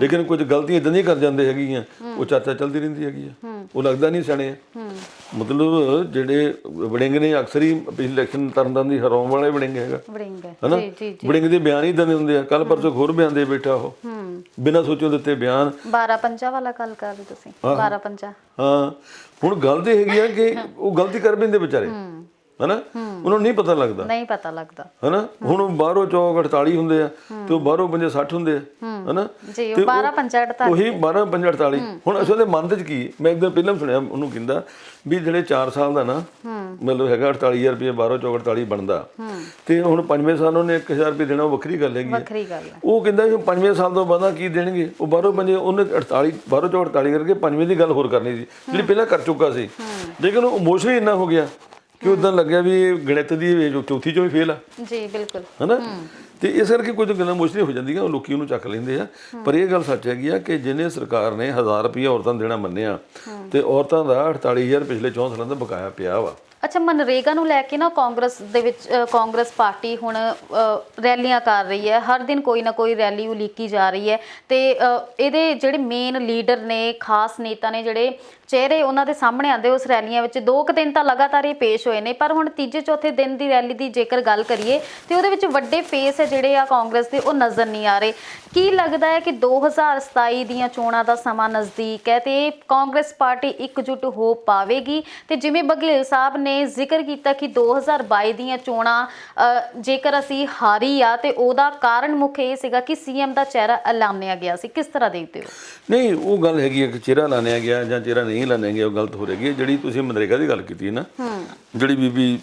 ਲੇਕਿਨ ਕੁਝ ਗਲਤੀਆਂ ਇਦਾਂ ਦੀਆਂ ਕਰ ਜਾਂਦੇ ਹੈਗੀਆਂ। ਉਹ ਚਰਚਾ ਚੱਲਦੀ ਰਹਿੰਦੀ ਹੈਗੀ ਆ। ਉਹ ਲੱਗਦਾ ਨਹੀਂ ਸਿਆਣੇ। ਆ ਮਤਲਬ ਜਿਹੜੇ ਵੜਿੰਗ ਨੇ ਅਕਸਰ ਹੀ ਪਿਛਲੇ ਇਲੈਕਸ਼ਨ ਤਰਨਤਾਰਨ ਦੀ ਹਰਾਉਣ ਵਾਲੇ ਵੜਿੰਗ ਹੈਗਾ। ਵੜਿੰਗ ਹੈ। ਹਨਾ? ਜੀ ਜੀ ਜੀ। ਵੜਿੰਗ ਦੇ ਬਿਆਨ ਹੀ ਇਦਾਂ ਦੇ ਹੁੰਦੇ ਆ। ਕੱਲ ਪਰਸੋਂ ਹੋਰ ਬਿਆਨ ਦੇ ਬੈਠਾ ਉਹ। ਹੂੰ। ਬਿਨਾਂ ਸੋਚੋ ਦਿੱਤੇ ਬਿਆਨ। 12 ਪੰਜਾ ਵਾਲਾ ਗੱਲ ਕਰ ਰਹੇ ਤੁਸੀਂ। 12 ਪੰਜਾ ਹਾਂ। ਹੁਣ ਗੱਲ ਤੇ ਹੈਗੀ ਆ ਕਿ ਉਹ ਗਲਤੀ ਕਰ ਪੈਂਦੇ ਵਿਚਾਰੇ। ਹਨਾ? ਉਹਨਾਂ ਨੂੰ ਨਹੀਂ ਪਤਾ ਲੱਗਦਾ। ਨਹੀਂ ਪਤਾ ਲੱਗਦਾ। ਹਨਾ? ਹੁਣ ਬਾਹਰੋਂ ਚੌਕ 48 ਹੁੰਦੇ ਆ ਤੇ ਉਹ ਬਾਹਰੋਂ ਪੰਜੇ 60 ਹੁੰਦੇ ਆ। ਹਨਾ? ਜੀ ਉਹ 12 ਪੰਜਾ ਅੜਤਾ ਉਹੀ 12 5 48 ਹੁਣ ਅਸਲ ਦੇ ਮਨ ਦੇ ਚ ਕੀ? ਮੈਂ ਇੱਕ ਦਿਨ ਪਹਿਲਾਂ ਸੁਣਿਆ ਉਹਨੂੰ ਕਹਿੰਦਾ ਵੀ ਜਿਹੜੇ 4 ਸਾਲ ਦਾ ਨਾ ਮਤਲਬ ਹੈਗਾ 48000 ਰੁਪਏ 12 ਚੌਕ 48 ਬਣਦਾ। ਤੇ ਹੁਣ ਪੰਜਵੇਂ ਸਾਲ ਉਹਨੇ 1000 ਰੁਪਏ ਦੇਣਾ ਉਹ ਵੱਖਰੀ ਗੱਲ ਹੈਗੀ। ਵੱਖਰੀ ਗੱਲ ਉਹ ਕਹਿੰਦਾ ਵੀ ਪੰਜਵੇਂ ਸਾਲ ਤੋਂ ਬਾਅਦ ਕੀ ਦੇਣਗੇ? ਉਹ ਬਾਹਰੋਂ ਪੰਜੇ ਉਹਨੇ 48 ਬਾਹਰੋਂ ਚੋਂ 48 ਕਰਕੇ ਪੰਜਵੇਂ ਦੀ ਗੱਲ ਹੋਰ ਕਰਨੀ ਸੀ ਜਿਹੜੀ ਪਹਿਲਾਂ ਕਰ ਚੁੱਕਾ ਸੀ। ਲੇਕਿਨ ਉਹ ਇਮੋਸ਼ਨਲ ਇੰਨਾ ਹੋ ਗਿਆ। ਕਿ ਉਦੋਂ ਲੱਗਿਆ ਵੀ ਇਹ ਗਣਿਤ ਦੀ ਇਹ ਚੌਥੀ ਚੋਂ ਹੀ ਫੇਲ ਆ। ਜੀ ਬਿਲਕੁਲ। ਹਨਾ? ਤੇ ਇਸ ਕਰਕੇ ਕੁਝ ਗੱਲਾਂ ਇਮੋਸ਼ਨਲ ਹੋ ਜਾਂਦੀਆਂ ਉਹ ਲੋਕੀ ਉਹਨੂੰ ਚੱਕ ਲੈਂਦੇ ਆ। ਪਰ ਇਹ ਗੱਲ ਸੱਚ ਹੈਗੀ ਆ ਕਿ ਜਿਹਨੇ ਸਰਕਾਰ ਨੇ 1000 ਰੁਪਏ ਔਰਤਾਂ ਨੂੰ ਦੇਣਾ ਮੰਨਿਆ ਤੇ ਔਰਤਾਂ ਦਾ 48000 ਪਿਛਲੇ 4 ਸਾਲਾਂ ਦਾ ਬਕਾਇਆ ਪਿਆ ਵਾ। ਅੱਛਾ ਮਨਰੇਗਾ ਨੂੰ ਲੈ ਕੇ ਨਾ ਕਾਂਗਰਸ ਦੇ ਵਿੱਚ ਕਾਂਗਰਸ ਪਾਰਟੀ ਹੁਣ ਰੈਲੀਆਂ ਕਰ ਰਹੀ ਹੈ। ਹਰ ਦਿਨ ਕੋਈ ਨਾ ਕੋਈ ਰੈਲੀ ਉਲੀਕੀ ਜਾ ਰਹੀ ਹੈ। ਤੇ ਇਹਦੇ ਜਿਹੜੇ ਮੇਨ ਲੀਡਰ ਨੇ ਖਾਸ ਨੇਤਾ ਨੇ ਜਿਹੜੇ ਚਿਹਰੇ ਉਹਨਾਂ ਦੇ ਸਾਹਮਣੇ ਆਉਂਦੇ ਉਸ ਰੈਲੀਆਂ ਵਿੱਚ। ਦੋ ਕੁ ਦਿਨ ਤਾਂ ਲਗਾਤਾਰ ਇਹ ਪੇਸ਼ ਹੋਏ ਨੇ, ਪਰ ਹੁਣ ਤੀਜੇ ਚੌਥੇ ਦਿਨ ਦੀ ਰੈਲੀ ਦੀ ਜੇਕਰ ਗੱਲ ਕਰੀਏ, ਤੇ ਉਹਦੇ ਵਿੱਚ ਵੱਡੇ ਫੇਸ ਹੈ ਜਿਹੜੇ ਆ ਕਾਂਗਰਸ ਦੇ, ਉਹ ਨਜ਼ਰ ਨਹੀਂ ਆ ਰਹੇ। ਕੀ ਲੱਗਦਾ ਹੈ ਕਿ 2027 ਦੀਆਂ ਚੋਣਾਂ ਦਾ ਸਮਾਂ ਨਜ਼ਦੀਕ ਹੈ ਤੇ ਕਾਂਗਰਸ ਪਾਰਟੀ ਇਕਜੁੱਟ ਹੋ ਪਾਵੇਗੀ? ਤੇ ਜਿਵੇਂ ਬਘੇਲ ਸਾਹਿਬ ਨੇ ਜ਼ਿਕਰ ਕੀਤਾ ਕਿ 2022 ਦੀਆਂ ਚੋਣਾਂ ਜੇਕਰ ਅਸੀਂ ਹਾਰੀ ਆ, ਤੇ ਉਹਦਾ ਕਾਰਨ ਮੁੱਖ ਇਹ ਸੀਗਾ ਕਿ ਸੀਐਮ ਦਾ ਚਿਹਰਾ ਐਲਾਨਿਆ ਗਿਆ ਸੀ। ਕਿਸ ਤਰ੍ਹਾਂ ਦੇਖਦੇ ਹੋ? ਨਹੀਂ, ਉਹ ਗੱਲ ਹੈਗੀ ਹੈ ਕਿ ਚਿਹਰਾ ਐਲਾਨਿਆ ਗਿਆ ਜਾਂ ਚਿਹਰਾ ਨਹੀਂ ਲਾਣਿਆ ਗਿਆ ਉਹ ਗਲਤ ਹੋ ਰਹੀ ਹੈ ਜਿਹੜੀ ਤੁਸੀਂ ਮਨਰੇਗਾ ਦੀ ਗੱਲ ਕੀਤੀ ਹੈ। ਨਾ ਜਿਹੜੀ ਬੀਬੀ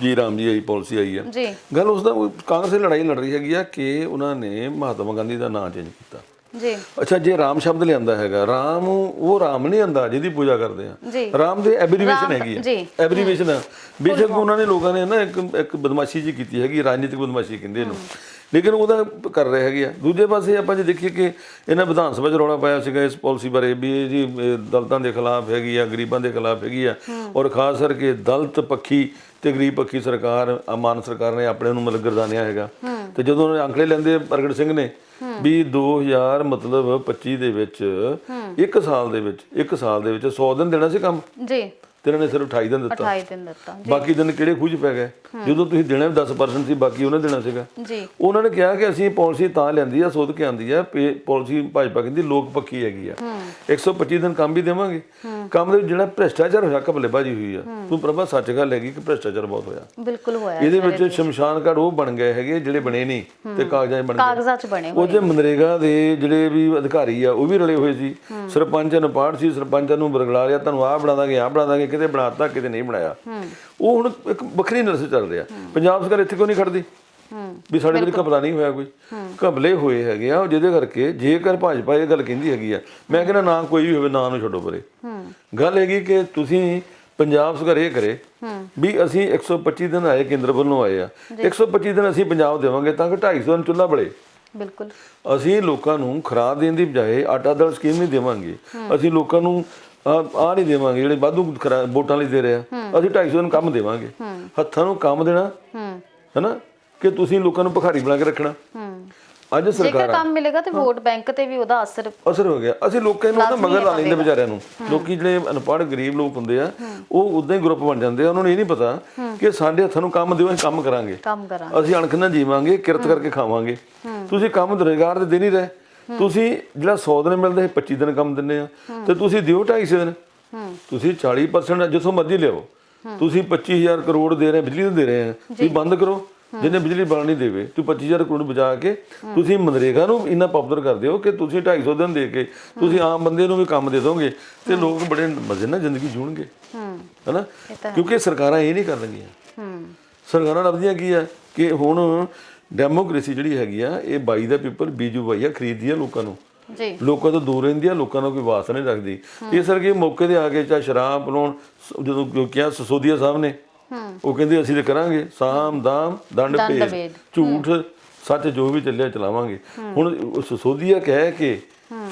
ਜੀ ਰਾਮ ਜੀ ਆਈ ਪਾਲਿਸੀ ਆਈ ਜੀ। ਗੱਲ ਉਸ ਦਾ ਕਾਂਗਰਸ ਦੀ ਲੜਾਈ ਲੜ ਰਹੀ ਹੈਗੀ ਆ ਕਿ ਉਹਨਾਂ ਨੇ ਮਹਾਤਮਾ ਗਾਂਧੀ ਦਾ ਨਾਂ ਚੇਂਜ ਕੀਤਾ। ਜੀ। ਅੱਛਾ ਜੇ ਰਾਮ ਸ਼ਬਦ ਲਿਆਂਦਾ ਹੈਗਾ ਰਾਮ ਉਹ ਰਾਮ ਨਹੀਂ ਆਂਦਾ ਜਿਹਦੀ ਪੂਜਾ ਕਰਦੇ ਆ। ਰਾਮ ਦੇ ਐਬਰੀਵੇਸ਼ਨ ਹੈਗੀ। ਆ। ਐਬਰੀਵੇਸ਼ਨ ਬੇਸ਼ੱਕ ਉਹਨਾਂ ਨੇ ਲੋਕਾਂ ਨੇ ਨਾ ਇੱਕ ਇੱਕ ਬਦਮਾਸ਼ੀ ਜੀ ਕੀਤੀ ਹੈਗੀ ਰਾਜਨੀਤਿਕ ਬਦਮਾਸ਼ੀ ਕਹਿੰਦੇ ਇਹਨੂੰ। ਲੇਕਿਨ ਉਹਦਾ ਕਰ ਰਹੇ ਹੈਗੇ ਆ। ਦੂਜੇ ਪਾਸੇ ਆਪਾਂ ਜੇ ਦੇਖੀਏ ਕਿ ਇਹਨਾਂ ਵਿਧਾਨ ਸਭਾ 'ਚ ਰੌਲਾ ਪਾਇਆ ਸੀਗਾ ਇਸ ਪਾਲਿਸੀ ਬਾਰੇ ਵੀ ਇਹ ਜੀ ਦਲਤਾਂ ਦੇ ਖਿਲਾਫ ਹੈਗੀ ਆ ਗਰੀਬਾਂ ਦੇ ਖਿਲਾਫ ਹੈਗੀ ਆ। ਔਰ ਖਾਸ ਕਰਕੇ ਦਲਤ ਪੱਖੀ ਤੇ ਗਰੀਬ ਪੱਖੀ ਸਰਕਾਰ ਅਮਾਨ ਸਰਕਾਰ ਨੇ ਆਪਣੇ ਨੂੰ ਮਤਲਬ ਗਰਦਾਨਿਆ ਹੈਗਾ। ਤੇ ਜਦੋਂ ਉਹਨੇ ਅੰਕੜੇ ਲੈਂਦੇ ਪ੍ਰਗਟ ਸਿੰਘ ਨੇ ਵੀ 2000 ਮਤਲਬ 25 ਦੇ ਵਿੱਚ ਇੱਕ ਸਾਲ ਦੇ ਵਿੱਚ ਇੱਕ ਸਾਲ ਦੇ ਵਿੱਚ 100 ਦਿਨ ਦੇਣਾ ਸੀ ਕੰਮ? ਜੀ। ਤੇ ਇਹਨਾਂ ਨੇ ਸਿਰਫ 28 ਦਿਨ ਦਿੱਤਾ। 28 ਦਿਨ ਦਿੱਤਾ ਬਾਕੀ ਦਿਨ ਕਿਹੜੇ ਖੂਜ ਪੈ ਗਏ? ਜਦੋਂ ਤੁਸੀਂ ਦੇਣਾ ਵੀ 10% ਸੀ ਬਾਕੀ ਉਹਨੇ ਦੇਣਾ ਸੀਗਾ। ਜੀ। ਉਹਨਾਂ ਨੇ ਕਿਹਾ ਕਿ ਅਸੀਂ ਪਾਲਿਸੀ ਤਾਂ ਲੈਂਦੀ ਆ ਸੋਧ ਕੇ ਆਂਦੀ ਆ ਪਾਲਿਸੀ ਭਾਜਪਾ ਕਹਿੰਦੀ ਲੋਕ ਪੱਕੀ ਹੈਗੀ ਆ। 125 ਦਿਨ ਕੰਮ ਵੀ ਦੇਵਾਂਗੇ। ਕੰਮ ਦੇ ਜਿਹੜਾ ਭ੍ਰਿਸ਼ਟਾਚਾਰ ਹੋਇਆ ਘਪਲੇਬਾਜੀ ਹੋਈ ਆ। ਤੂੰ ਪ੍ਰਭਾ ਸੱਚ ਗੱਲ ਹੈਗੀ ਕਿ ਭ੍ਰਿਸ਼ਟਾਚਾਰ ਬਹੁਤ ਹੋਇਆ। ਬਿਲਕੁਲ ਹੋਇਆ ਇਹਦੇ ਵਿੱਚ ਸ਼ਮਸ਼ਾਨ ਘਾਟ ਉਹ ਬਣ ਗਏ ਹੈਗੇ ਜਿਹੜੇ ਬਣੇ ਨਹੀਂ ਤੇ ਕਾਗਜ਼ਾਂ 'ਚ ਬਣ ਗਏ ਕਾਗਜ਼ਾਂ 'ਚ ਬਣੇ ਹੋਏ ਉਹਦੇ ਮਨਰੇਗਾ ਦੇ ਜਿਹੜੇ ਵੀ ਅਧਿਕਾਰੀ ਆ ਉਹ ਵੀ ਰਲੇ ਹੋਏ ਸੀ। ਸਰਪੰਚ ਅਨਪਾੜ ਸੀ ਸਰਪੰਚਾਂ ਨੂੰ ਬਰਗਲਾ ਲਿਆ ਤੁਹਾਨੂੰ ਆਹ ਬਣਾ ਦਾਂਗੇ ਆਹ ਬਣਾ ਦਾਂਗੇ ਕਿਤੇ ਬਣਾਤਾ ਕਿਤੇ ਨਹੀਂ ਬਣਾਇਆ। ਉਹ ਹੁਣ ਇੱਕ ਵੱਖਰੀ ਨਰਸ ਚੱਲ ਰਿਹਾ। ਪੰਜਾਬ ਸਰਕਾਰ ਇੱਥੇ ਕਿਉਂ ਨਹੀਂ ਖੜਦੀ? ਵੀ ਸਾਡੇ ਵਿੱਚ ਘਪਲਾ ਨਹੀਂ ਹੋਇਆ ਕੋਈ। ਘਪਲੇ ਹੋਏ ਹੈਗੇ ਆ ਜਿਹਦੇ ਕਰਕੇ ਜੇਕਰ ਭਾਜਪਾ ਇਹ ਗੱਲ ਕਹਿੰਦੀ ਹੈਗੀ ਆ ਮੈਂ ਕਹਿੰਦਾ ਨਾ ਕੋਈ ਵੀ ਹੋਵੇ ਨਾ ਨੂੰ ਛੱਡੋ ਪਰੇ। ਗੱਲ ਹੈਗੀ ਕਿ ਤੁਸੀਂ ਪੰਜਾਬ ਸਰਕਾਰ ਇਹ ਕਰੇ ਵੀ ਅਸੀਂ 125 ਦਿਨ ਆਏ ਕੇਂਦਰ ਵੱਲੋਂ ਆਏ ਆ। 125 ਦਿਨ ਅਸੀਂ ਪੰਜਾਬ ਦੇਵਾਂਗੇ ਤਾਂ ਕਿ 250 ਦਿਨ ਚੁੱਲ੍ਹਾ ਬਲੇ ਬਿਲਕੁਲ। ਅਸੀਂ ਲੋਕਾਂ ਨੂੰ ਖਰਾਬ ਦੇਣ ਦੀ ਬਜਾਏ ਆਟਾ ਦਾਲ ਸਕੀਮ ਨਹੀਂ ਦੇਵਾਂਗੇ। ਅਸੀਂ ਲੋਕਾਂ ਨੂੰ ਆ ਨਹੀਂ ਦੇਵਾਂਗੇ ਜਿਹੜੇ ਵਾਧੂ ਵੋਟਾਂ ਲਈ ਦੇ ਰਹੇ ਆ। ਅਸੀਂ 250 ਦਿਨ ਕੰਮ ਦੇਵਾਂਗੇ। ਹੱਥਾਂ ਨੂੰ ਕੰਮ ਦੇਣਾ। ਹੂੰ। ਹੈਨਾ? ਕਿ ਤੁਸੀਂ ਲੋਕਾਂ ਨੂੰ ਭਿਖਾਰੀ ਬਣਾ ਕੇ ਰੱਖਣਾ। ਅੱਜ ਜੇਕਰ ਸਰਕਾਰ ਕੰਮ ਮਿਲੇਗਾ ਤੇ ਵੋਟ ਬੈਂਕ ਤੇ ਵੀ ਉਹਦਾ ਅਸਰ ਅਸਰ ਹੋ ਗਿਆ। ਅਸੀਂ ਲੋਕਾਂ ਨੂੰ ਨਾ ਮਗਰ ਲਾ ਲੈਂਦੇ ਵਿਚਾਰਿਆਂ ਨੂੰ। ਲੋਕੀ ਜਿਹੜੇ ਅਨਪੜ੍ਹ ਗਰੀਬ ਲੋਕ ਹੁੰਦੇ ਆ ਉਹ ਉਦਾਂ ਹੀ ਗਰੁੱਪ ਬਣ ਜਾਂਦੇ ਆ। ਉਹਨਾਂ ਨੂੰ ਇਹ ਨਹੀਂ ਪਤਾ ਕਿ ਸਾਡੇ ਹੱਥਾਂ ਨੂੰ ਕੰਮ ਦਿਓ ਅਸੀਂ ਕੰਮ ਕਰਾਂਗੇ। ਕੰਮ ਕਰਾਂ ਅਸੀਂ ਅਣਖ ਨਾਲ ਜੀਵਾਂਗੇ ਕਿਰਤ ਕਰਕੇ ਖਾਵਾਂਗੇ। ਤੁਸੀਂ ਕੰਮ ਰੁਜ਼ਗਾਰ ਦੇ ਦੇ ਨਹੀਂ ਰਹੇ। ਤੁਸੀਂ ਜਿਹੜਾ 100 ਦਿਨ ਮਿਲਦਾ ਹੈ 25 ਦਿਨ ਕੰਮ ਦਿੰਦੇ ਆ ਤੇ ਤੁਸੀਂ ਦਿਓ 250 ਦਿਨ। ਤੁਸੀਂ 40% ਜਿੱਥੋਂ ਮਰਜ਼ੀ ਲਿਆਓ। ਤੁਸੀਂ 25000 ਕਰੋੜ ਦੇ ਰਹੇ ਬਿਜਲੀ ਦੇ ਦੇ ਰਹੇ ਆ ਤੁਸੀਂ ਬੰਦ ਕਰੋ। ਜਿਹਨੇ ਬਿਜਲੀ ਬਣ ਨਹੀਂ ਦੇਵੇ ਤੁਸੀਂ 25000 ਕਰੋੜ ਬਚਾ ਕੇ ਤੁਸੀਂ ਮਨਰੇਗਾ ਨੂੰ ਇੰਨਾ ਪਾਪੂਲਰ ਕਰ ਦਿਓ ਕਿ ਤੁਸੀਂ 250 ਦਿਨ ਦੇ ਕੇ ਤੁਸੀਂ ਆਮ ਬੰਦੇ ਨੂੰ ਵੀ ਕੰਮ ਦੇ ਦੋਗੇ ਤੇ ਲੋਕ ਬੜੇ ਮਜ਼ੇ ਨਾਲ ਜ਼ਿੰਦਗੀ ਜੂਣਗੇ ਹੂੰ। ਹੈਨਾ? ਕਿਉਂਕਿ ਸਰਕਾਰਾਂ ਇਹ ਨਹੀਂ ਕਰਨਗੀਆਂ ਹੂੰ। ਸਰਕਾਰਾਂ ਲੱਭਦੀਆਂ ਕੀ ਆ ਕਿ ਹੁਣ ਡੈਮੋਕ੍ਰੇਸੀ ਜਿਹੜੀ ਹੈਗੀ ਆ ਇਹ ਬਾਈ ਦਾ ਪੀਪਲ ਬੀਜੂ ਬਾਈ ਆ ਖਰੀਦਦੀ ਆ ਲੋਕਾਂ ਨੂੰ। ਜੀ। ਲੋਕਾਂ ਤੋਂ ਦੂਰ ਰਹਿੰਦੀ ਆ ਲੋਕਾਂ ਨਾਲ ਕੋਈ ਵਾਸਤਾ ਨਹੀਂ ਰੱਖਦੀ। ਇਸ ਕਰਕੇ ਮੌਕੇ ਤੇ ਆ ਕੇ ਚਾ ਸ਼ਰਾਬ ਪਲਾਉਣ ਜਦੋਂ ਕਿਹਾ ਸਸੋਦੀਆ ਸਾਹਿਬ ਨੇ ਉਹ ਕਹਿੰਦੇ ਅਸੀਂ ਤੇ ਕਰਾਂਗੇ ਸਾਮ ਦਾਮ ਦੰਡ ਭੇਦ। ਝੂਠ ਸੱਚ ਜੋ ਵੀ ਚੱਲਿਆ ਚਲਾਵਾਂਗੇ। ਹੁਣ ਸਸੋਦੀਆ ਕਹਿ ਕੇ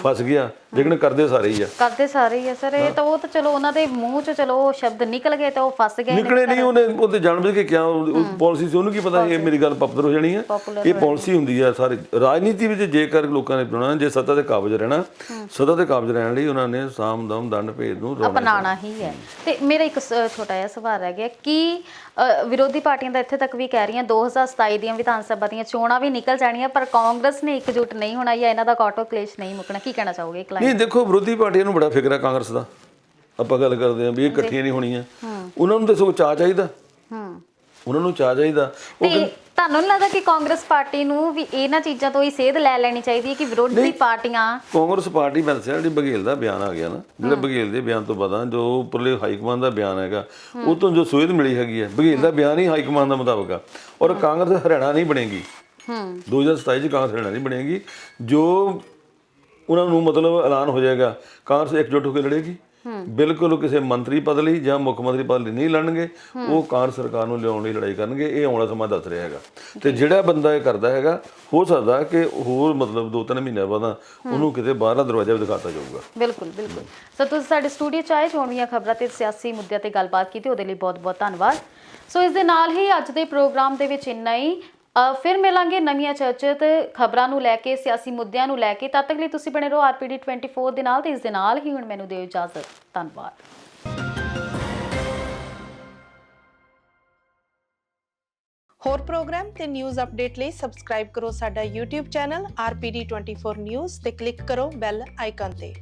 ਫਸ ਗਿਆ। ਲੇਕਿਨ ਕਰਦੇ ਸਾਰੇ ਹੀ ਆ। ਕਰਦੇ ਸਾਰੇ ਹੀ ਆ ਸਰ ਇਹ ਤਾਂ ਉਹ ਤਾਂ ਚਲੋ ਉਹਨਾਂ ਦੇ ਮੂੰਹ 'ਚ ਚਲੋ ਉਹ ਸ਼ਬਦ ਨਿਕਲ ਗਏ ਤਾਂ ਉਹ ਫਸ ਗਏ ਨਿਕਲੇ ਨਹੀਂ ਉਹਨੇ ਉਹਦੇ ਜਾਣਬੁੱਝ ਕੇ ਕਿਹਾ ਉਹ ਪਾਲਿਸੀ ਸੀ ਉਹਨੂੰ ਕੀ ਪਤਾ ਇਹ ਮੇਰੀ ਗੱਲ ਪਪਦਰ ਹੋ ਜਾਣੀ ਹੈ ਇਹ ਪਾਲਿਸੀ ਹੁੰਦੀ ਹੈ ਸਾਰੇ ਰਾਜਨੀਤੀ ਵਿੱਚ ਜੇਕਰ ਲੋਕਾਂ ਨੇ ਚੁਣਨਾ ਜੇ ਸੱਤਾ ਦੇ ਕਾਬਜ ਰਹਿਣਾ ਸੱਤਾ ਦੇ ਕਾਬਜ ਰਹਿਣ ਲਈ ਉਹਨਾਂ ਨੇ ਸਾਮ ਦਮ ਦੰਡ ਭੇਦ ਨੂੰ ਅਪਣਾਉਣਾ ਹੀ ਹੈ। ਤੇ ਮੇਰਾ ਇੱਕ ਛੋਟਾ ਜਿਹਾ ਸਵਾਲ ਰਹਿ ਗਿਆ ਕਿ ਵਿਰੋਧੀ ਪਾਰਟੀਆਂ ਤਾਂ ਇੱਥੇ ਤੱਕ ਵੀ ਕਹਿ ਰਹੀਆਂ 2027 ਦੀਆਂ ਵਿਧਾਨ ਸਭਾ ਦੀਆਂ ਚੋਣਾਂ ਵੀ ਨਿਕਲ ਜਾਣੀਆਂ ਪਰ ਕਾਂਗਰਸ ਨੇ ਇਕਜੁੱਟ ਨਹੀਂ ਹੋਣਾ ਜਾਂ ਇਹਨਾਂ ਦਾ ਕਾਟੋ ਕਲੇਸ਼ ਨਹੀਂ ਮੁੱਕਣਾ। ਕੀ ਕਹਿਣਾ ਚਾਹੋਗੇ ਇੱਕ ਲਾਈਨ ਨਹੀਂ ਦੇਖੋ ਵਿਰੋਧੀ ਪਾਰਟੀਆਂ ਨੂੰ ਬੜਾ ਫਿਕਰ ਹੈ ਕਾਂਗਰਸ ਦਾ। ਆਪਾਂ ਗੱਲ ਕਰਦੇ ਆਂ ਵੀ ਇਹ ਇਕੱਠੀਆਂ ਨਹੀਂ ਹੋਣੀਆਂ। ਉਹਨਾਂ ਨੂੰ ਤਾਂ ਚਾਹ ਚਾਹੀਦਾ। ਹੂੰ। ਉਹਨਾਂ ਨੂੰ ਚਾਹ ਚਾਹੀਦਾ। ਉਹ ਤੁਹਾਨੂੰ ਨਹੀਂ ਲੱਗਦਾ ਕਿ ਕਾਂਗਰਸ ਪਾਰਟੀ ਨੂੰ ਵੀ ਇਹਨਾਂ ਚੀਜ਼ਾਂ ਤੋਂ ਹੀ ਸੇਧ ਲੈ ਲੈਣੀ ਚਾਹੀਦੀ ਹੈ ਕਿ ਵਿਰੋਧੀ ਪਾਰਟੀਆਂ ਕਾਂਗਰਸ ਪਾਰਟੀ ਮੈਂ ਦੱਸਿਆ ਜਿਹੜੀ ਬਘੇਲ ਦਾ ਬਿਆਨ ਆ ਗਿਆ ਨਾ ਜਿਹੜਾ ਬਘੇਲ ਦੇ ਬਿਆਨ ਤੋਂ ਬਾਅਦ ਜੋ ਉੱਪਰਲੇ ਹਾਈ ਕਮਾਂਡ ਦਾ ਬਿਆਨ ਹੈਗਾ ਉਹ ਤੋਂ ਜੋ ਸੋਧ ਮਿਲੀ ਹੈਗੀ ਹੈ ਬਘੇਲ ਦਾ ਬਿਆਨ ਹੀ ਹਾਈ ਕਮਾਂਡ ਦਾ ਮੁਤਾਬਕ ਆ। ਔਰ ਕਾਂਗਰਸ ਹਰਿਆਣਾ ਨਹੀਂ ਬਣੇਗੀ। ਹੂੰ। 2027 ਚ ਕਾਂਗਰਸ ਹਰਿਆਣਾ ਨਹੀਂ ਬਣੇਗੀ। ਜੋ ਉਹਨਾਂ ਨੂੰ ਮਤਲਬ ਐਲਾਨ ਹੋ ਜਾਏਗਾ ਕਾਂਗਰਸ ਇਕਜੁੱਟ ਹੋ ਕੇ ਲੜੇਗੀ। ਬਿਲਕੁਲ ਕਿਸੇ ਮੰਤਰੀ ਪਦ ਲਈ ਜਾਂ ਮੁੱਖ ਮੰਤਰੀ ਪਦ ਲਈ ਨਹੀਂ ਲੜਨਗੇ ਉਹ ਕਾਂਗਰਸ ਸਰਕਾਰ ਨੂੰ ਲਿਆਉਣ ਲਈ ਲੜਾਈ ਕਰਨਗੇ ਇਹ ਆਉਣ ਸਮਾਂ ਦੱਸ ਰਿਹਾ ਹੈਗਾ। ਤੇ ਜਿਹੜਾ ਬੰਦਾ ਇਹ ਕਰਦਾ ਹੈਗਾ ਹੋ ਸਕਦਾ ਕਿ ਹੋਰ ਮਤਲਬ 2-3 ਮਹੀਨਿਆਂ ਬਾਅਦ ਉਹਨੂੰ ਕਿਤੇ ਬਾਹਰਲਾ ਦਰਵਾਜ਼ਾ ਵੀ ਦਿਖਾਤਾ ਜਾਊਗਾ। ਬਿਲਕੁਲ ਬਿਲਕੁਲ। ਸੋ ਤੁਸੀਂ ਸਾਡੇ ਸਟੂਡੀਓ ਚ ਆਏ ਚੋਣਵੀਆਂ ਖਬਰਾਂ ਤੇ ਸਿਆਸੀ ਮੁੱਦਿਆਂ ਤੇ ਗੱਲਬਾਤ ਕੀਤੀ ਉਹਦੇ ਲਈ ਬਹੁਤ-ਬਹੁਤ ਧੰਨਵਾਦ। ਸੋ ਇਸ ਦੇ ਨਾਲ ਹੀ ਅੱਜ ਦੇ ਪ੍ਰੋਗਰਾਮ ਦੇ ਵਿੱਚ ਇੰਨਾ ਹੀ। ਫਿਰ ਮਿਲਾਂਗੇ ਨਵੀਆਂ ਚਰਚਿਤ ਖਬਰਾਂ ਨੂੰ ਲੈ ਕੇ, ਸਿਆਸੀ ਮੁੱਦਿਆਂ ਨੂੰ ਲੈ ਕੇ। ਤਦ ਤੱਕ ਲਈ ਤੁਸੀਂ ਬਣੇ ਰਹੋ ਆਰਪੀਡੀ 24 ਦੇ ਨਾਲ ਤੇ ਇਸ ਦੇ ਨਾਲ ਹੀ ਹੁਣ ਮੈਨੂੰ ਦਿਓ ਇਜਾਜ਼ਤ। ਧੰਨਵਾਦ। ਹੋਰ ਪ੍ਰੋਗਰਾਮ ਤੇ ਨਿਊਜ਼ ਅਪਡੇਟ ਲਈ ਸਬਸਕ੍ਰਾਈਬ ਕਰੋ ਸਾਡਾ YouTube ਚੈਨਲ RPD24 News ਤੇ ਕਲਿੱਕ ਕਰੋ ਬੈਲ ਆਈਕਨ ਤੇ।